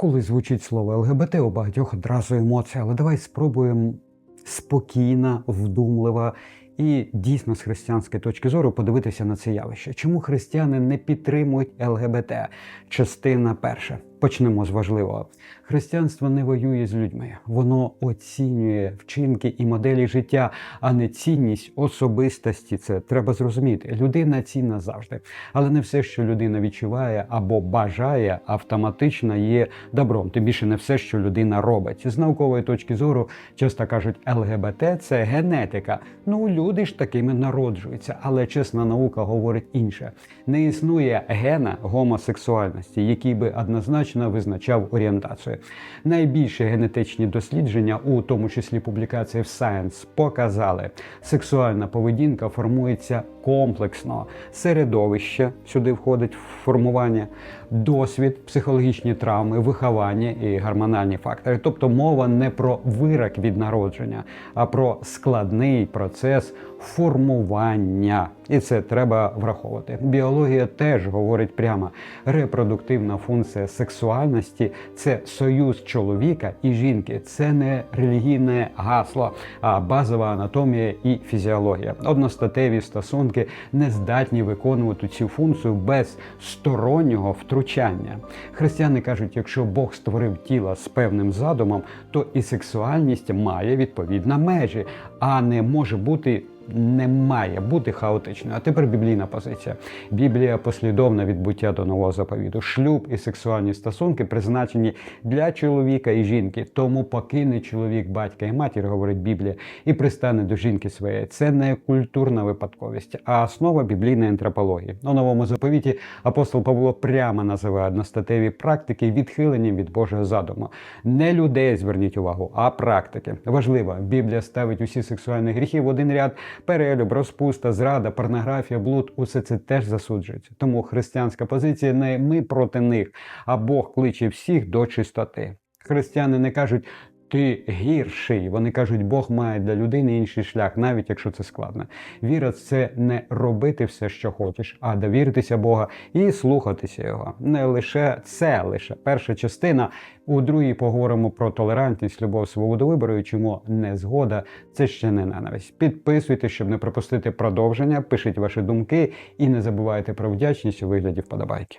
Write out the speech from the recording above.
Коли звучить слово ЛГБТ, у багатьох одразу емоції, але давай спробуємо спокійно, вдумливо і дійсно з християнської точки зору подивитися на це явище. Чому християни не підтримують ЛГБТ? Частина перша. Почнемо з важливого. Християнство не воює з людьми, воно оцінює вчинки і моделі життя, а не цінність особистості. Це треба зрозуміти. Людина цінна завжди, але не все, що людина відчуває або бажає, автоматично є добром. Тим більше не все, що людина робить. З наукової точки зору часто кажуть, ЛГБТ це генетика. Ну люди ж такими народжуються, але чесна наука говорить інше: не існує гена гомосексуальності, який би однозначно визначав орієнтацію. Найбільші генетичні дослідження, у тому числі публікації в Science, показали, сексуальна поведінка формується комплексно. Середовище сюди входить формування, досвід, психологічні травми, виховання і гормональні фактори. Тобто мова не про вирок від народження, а про складний процес формування. І це треба враховувати. Біологія теж говорить прямо: репродуктивна функція сексуальності це союз чоловіка і жінки. Це не релігійне гасло, а базова анатомія і фізіологія. Одностатеві стосунки не здатні виконувати цю функцію без стороннього втручання. Християни кажуть, якщо Бог створив тіло з певним задумом, то і сексуальність має відповідно межі, а не може бути не має бути хаотичною. А тепер біблійна позиція. Біблія послідовна від буття до нового заповіту. Шлюб і сексуальні стосунки призначені для чоловіка і жінки. Тому покине чоловік батька і матір, говорить Біблія, і пристане до жінки своєї. Це не культурна випадковість, а основа біблійної антропології. У новому заповіті апостол Павло прямо називає одностатеві практики відхиленням від Божого задуму. Не людей зверніть увагу, а практики. Важливо, Біблія ставить усі сексуальні гріхи в один ряд перелюб, розпуста, зрада, порнографія, блуд усе це теж засуджується. Тому християнська позиція не ми проти них, а Бог кличе всіх до чистоти. Християни не кажуть. Ти гірший. Вони кажуть, Бог має для людини інший шлях, навіть якщо це складно. Віра це не робити все, що хочеш, а довіритися Бога і слухатися Його. Не лише це лише перша частина. У другій поговоримо про толерантність, любов, свободу вибору і чому не згода. Це ще не ненависть. Підписуйтесь, щоб не пропустити продовження. Пишіть ваші думки і не забувайте про вдячність у вигляді вподобайки.